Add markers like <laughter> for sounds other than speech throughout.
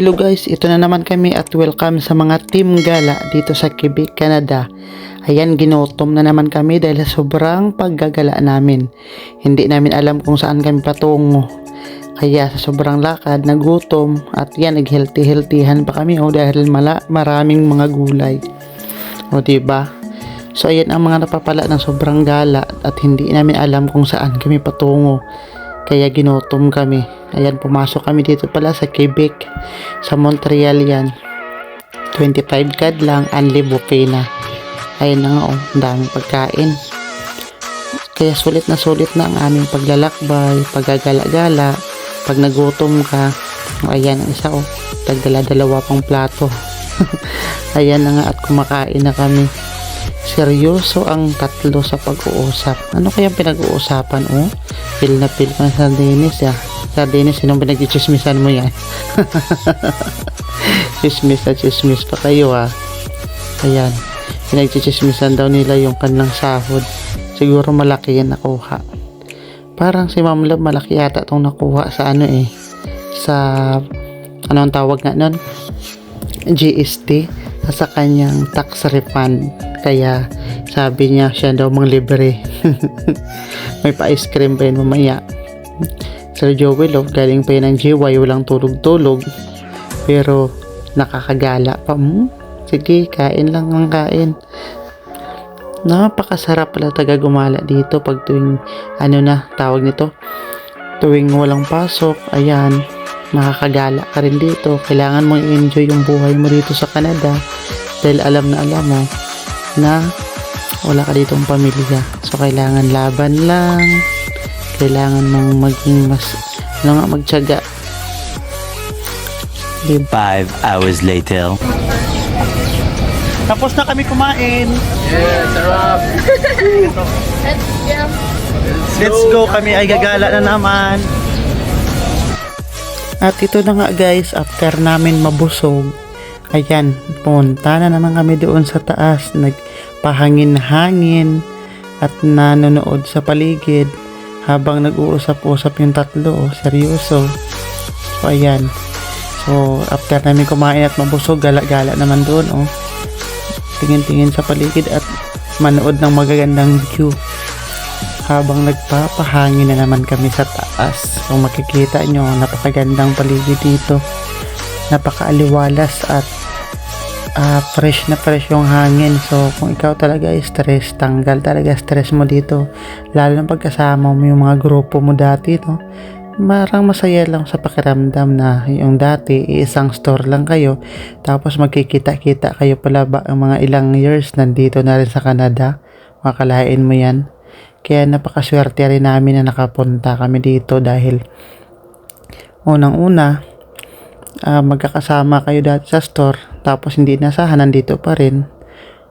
Hello guys, ito na naman kami at welcome sa mga Team Gala dito sa Quebec, Canada. Ayan, ginutom na naman kami dahil sobrang paggagala namin. Hindi namin alam kung saan kami patungo. Kaya sa sobrang lakad, nagutom at yan, nag-healthy-healthyhan pa kami oh, dahil mala, maraming mga gulay. O diba? So ayan ang mga napapala ng sobrang gala at hindi namin alam kung saan kami patungo. Kaya ginutom kami. Ayan, pumasok kami dito pala sa Quebec. Sa Montreal yan. 25 cad lang, unli buffet na. Ayun na nga oh, daming pagkain. Kaya sulit na sulit na ang aming paglalakbay, paggagala-gala, pag nagutom ka. Oh, ayan ang isa oh, tagdala-dalawa pang plato. <laughs> ayan na nga at kumakain na kami. Seryoso ang tatlo sa pag-uusap. Ano kaya pinag-uusapan oh? Feel na feel ko na sa Dennis ah. Sa Dennis, sinong pinag-chismisan mo yan? <laughs> chismis na chismis pa kayo ah. Ayan. Pinag-chismisan daw nila yung kanlang sahod. Siguro malaki yan nakuha. Parang si Ma'am Love malaki yata itong nakuha sa ano eh. Sa, ano ang tawag nga nun? GST sa kanyang tax refund. Kaya sabi niya siya daw mang libre. <laughs> May pa-ice cream pa yun mamaya. Sir Joey Love, galing pa yun ng GY, walang tulog-tulog. Pero nakakagala pa. Hmm? Sige, kain lang ng kain. Napakasarap pala taga gumala dito pag tuwing ano na tawag nito. Tuwing walang pasok, ayan, makakagala ka rin dito. Kailangan mong i-enjoy yung buhay mo dito sa Canada dahil alam na alam mo na wala ka ditong pamilya. So, kailangan laban lang. Kailangan mong maging mas, ano nga, magtyaga. Diba? Five hours later. Tapos na kami kumain. <laughs> Let's go kami ay gagala na naman. At ito na nga guys, after namin mabusog, ayan, punta na naman kami doon sa taas, nagpahangin-hangin at nanonood sa paligid habang nag-uusap-usap yung tatlo, oh, seryoso. So ayan. So after namin kumain at mabusog, gala-gala naman doon, oh. Tingin-tingin sa paligid at manood ng magagandang view habang nagpapahangin na naman kami sa taas. Kung makikita nyo, napakagandang paligid dito. Napakaaliwalas at ah, fresh na fresh yung hangin. So, kung ikaw talaga ay stress, tanggal talaga stress mo dito. Lalo na pagkasama mo yung mga grupo mo dati, no? Marang masaya lang sa pakiramdam na yung dati, isang store lang kayo. Tapos magkikita-kita kayo pala ba ang mga ilang years nandito na rin sa Canada. Makalain mo yan. Kaya napakaswerte rin namin na nakapunta kami dito dahil unang-una ah, magkakasama kayo dati sa store tapos hindi nasahan nandito pa rin.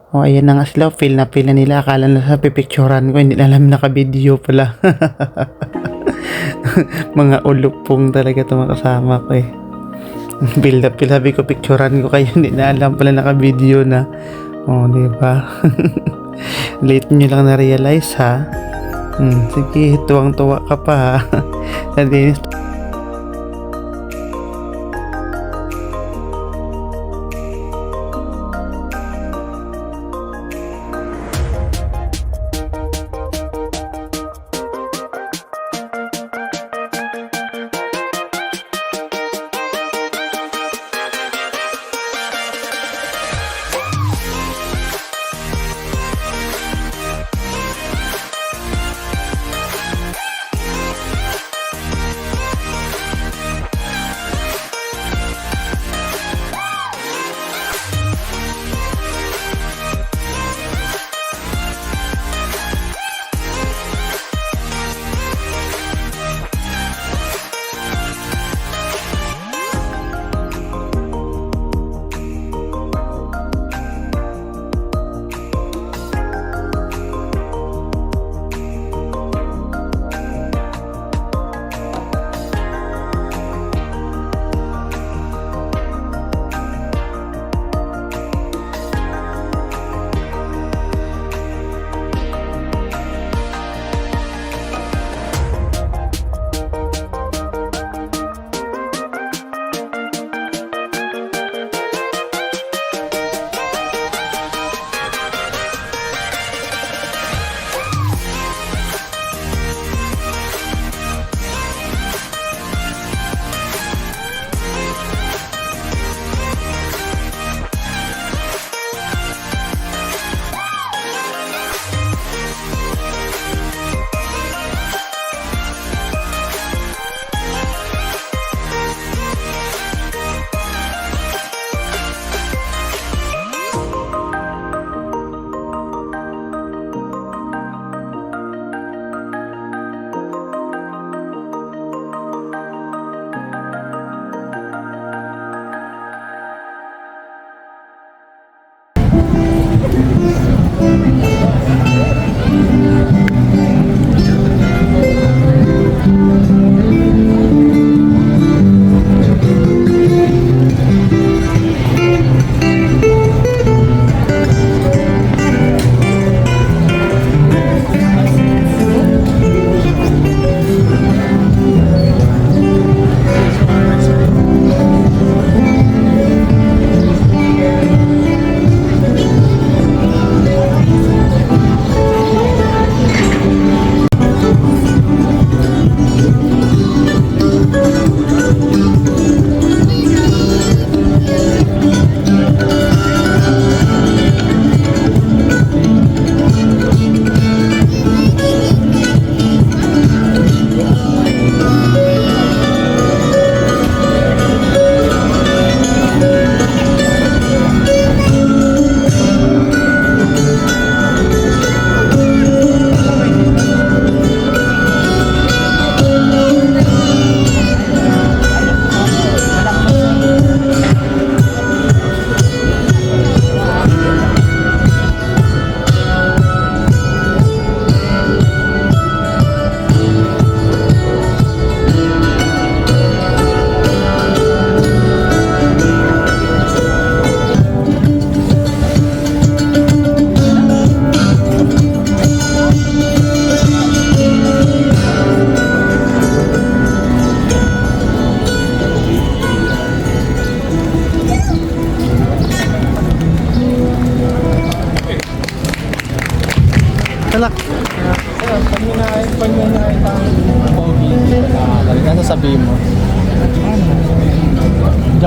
O ayan na nga sila, feel na feel na nila. Akala na sa pipicturan ko, hindi na alam naka-video pala. <laughs> Mga ulupong talaga ito mga kasama ko eh. <laughs> Build up, feel sabi ko picturan ko kayo, hindi na alam pala naka-video na. O, di ba? <laughs> Late nyo lang na-realize ha. Hmm, sige, tuwang-tuwa ka pa ha. <laughs>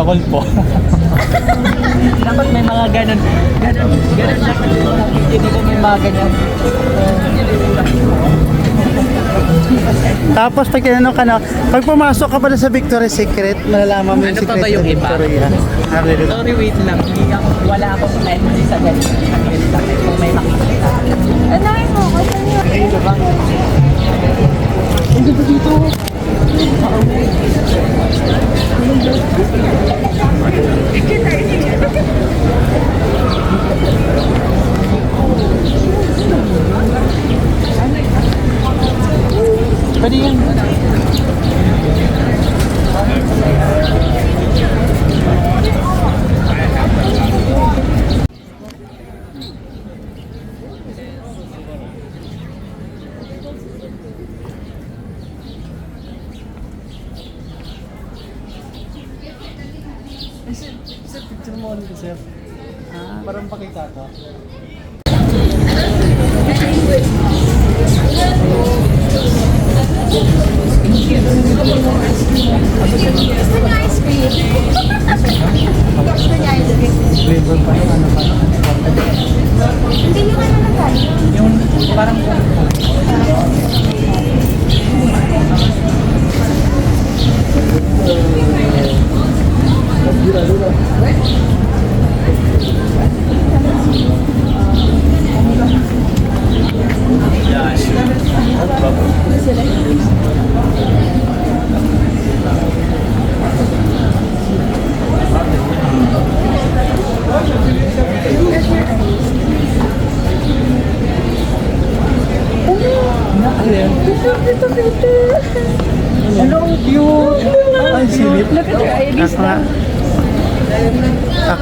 Jakol po. <laughs> Dapat may mga ganun. Ganun. Ganun dapat. Hindi ko may mga ganyan. Tapos pag tinanong ka na, pag pumasok ka pala sa Victoria's Secret, malalaman mo yung Ano pa secret ba yung ng iba? Victoria. Sorry, wait lang. Hindi ako, wala akong memory sa ganun. Wait lang. Kung may makikita. Anahin mo, kasi niya. Ayun ba? Pwede yun. Sir, sir, sir. Parang pakita to. Gusto niya ice cream. <laughs>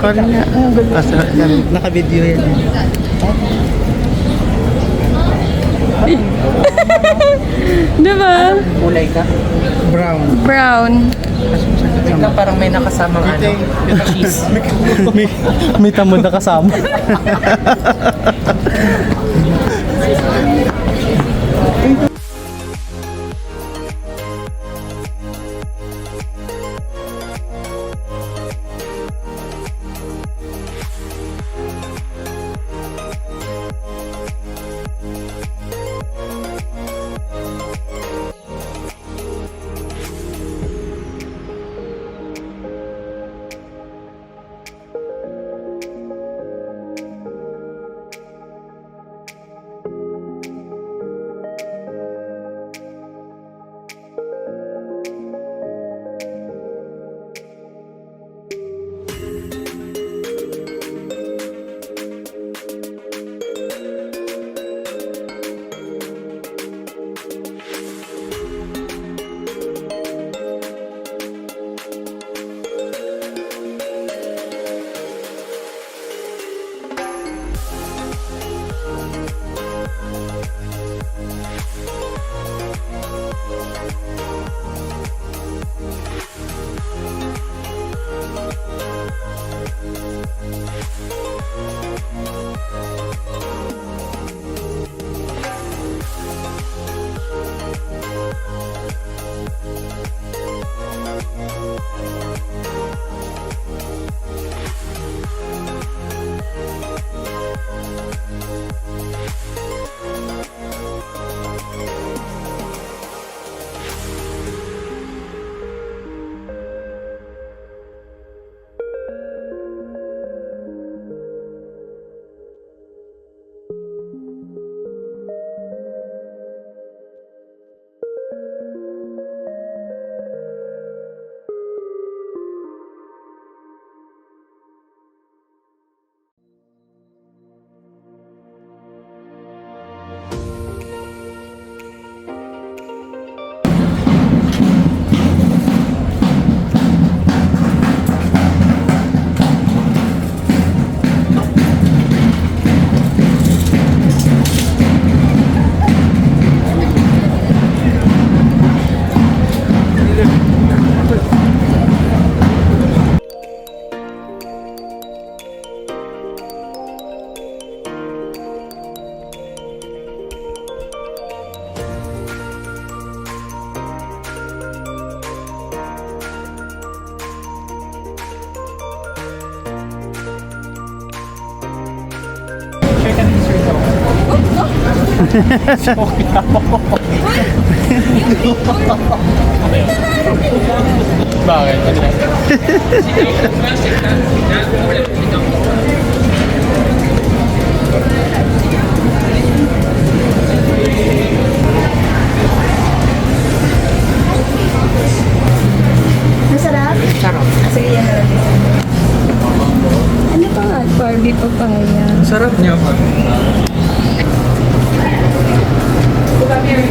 Ako rin nga. Basta, naka-video yan. <laughs> Diba? kulay ka. Brown. Brown. Tingnan parang may nakasamang ano. Cheese. <laughs> may, may tamad na kasama. <laughs> We'll be right. Bakit? Masarap? Sarap. Sige, yan na lang. Ano pa nga? Barbie papaya. Sarap niya. by Mary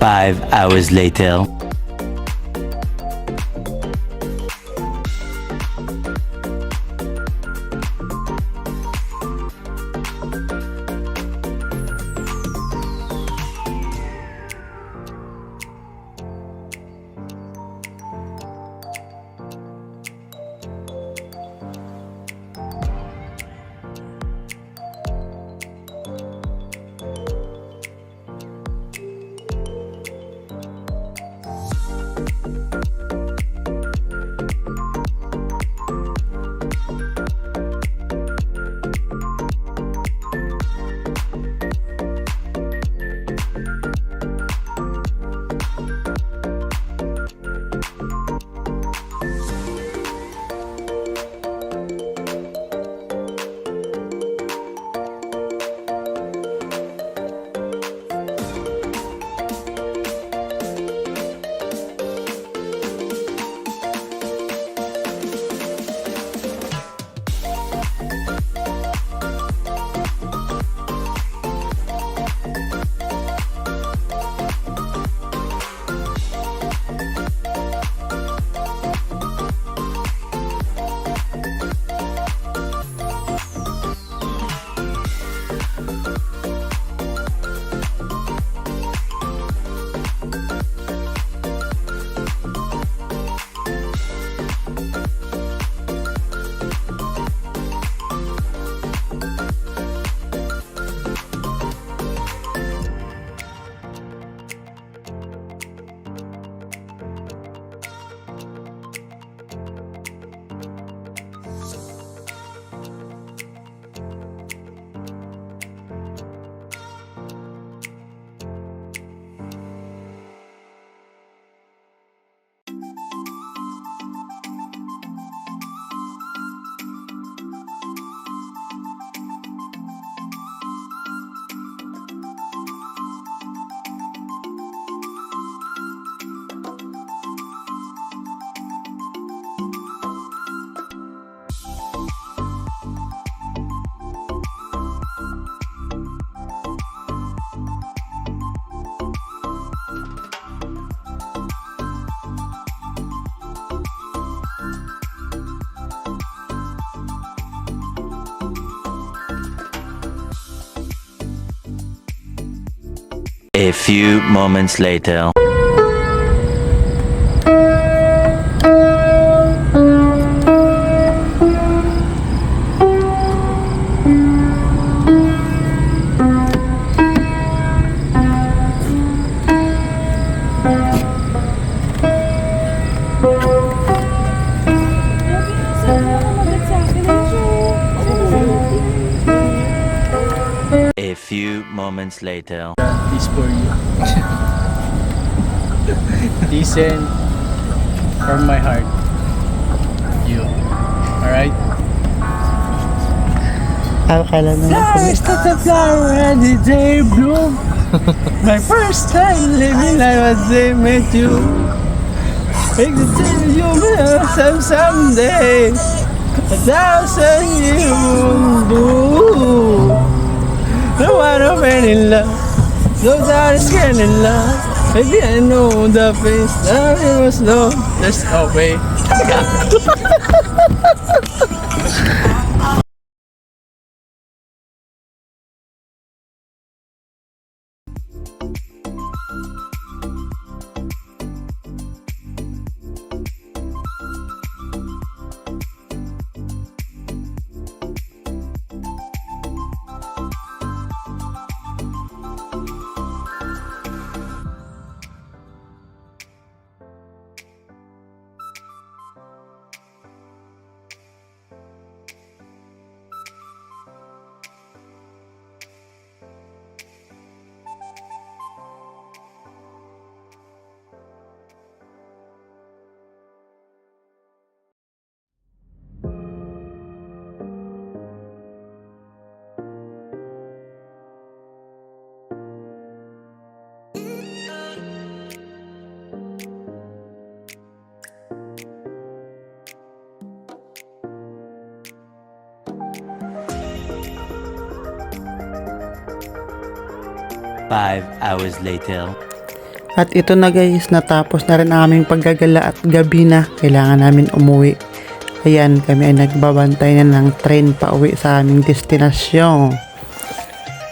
Five hours later. A few moments later. Few moments later. This for you. <laughs> Listen from my heart. You. Alright? Kailan na First at the flower and the day bloom. <laughs> My first time living I was they met you. Make the day you will some someday. A thousand years do. No scared in love. Those are scared in love. Maybe I know the face that it was love. There's no way. <laughs> Five hours later. At ito na guys, natapos na rin aming paggagala at gabi na. Kailangan namin umuwi. Ayan, kami ay nagbabantay na ng train pa uwi sa aming destinasyon.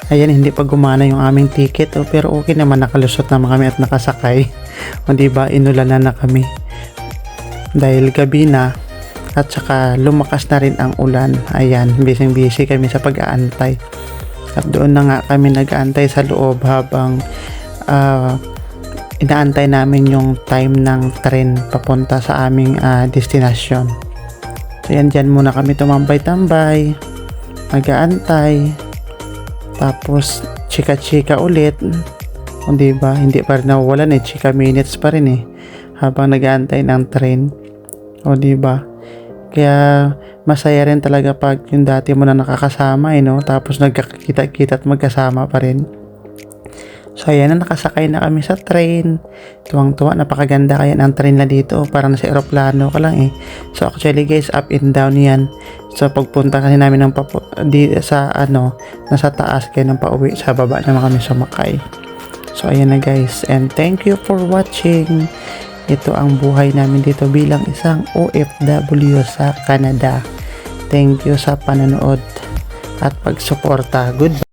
Ayan, hindi pa gumana yung aming ticket. Oh, pero okay naman, nakalusot naman kami at nakasakay. <laughs> O diba, inulanan na kami. Dahil gabi na, at saka lumakas na rin ang ulan. Ayan, busy busy kami sa pag-aantay. At doon na nga kami nag-aantay sa loob habang ah, inaantay namin yung time ng tren papunta sa aming ah, destinasyon. So yan, dyan muna kami tumambay-tambay, mag-aantay, tapos chika-chika ulit. O diba, hindi pa rin nawawalan eh, chika minutes pa rin eh, habang nag-aantay ng tren. O diba, kaya masaya rin talaga pag yung dati mo na nakakasama eh, no? Tapos nagkakita-kita at magkasama pa rin. So ayan na nakasakay na kami sa train. Tuwang-tuwa, napakaganda kaya ng train na dito. Parang nasa eroplano ka lang eh. So actually guys, up and down yan. So pagpunta kasi namin ng papu- di, sa ano, nasa taas kaya nang pauwi sa baba naman kami sumakay. So ayan na guys, and thank you for watching. Ito ang buhay namin dito bilang isang OFW sa Canada. Thank you sa panonood at pagsuporta. Goodbye.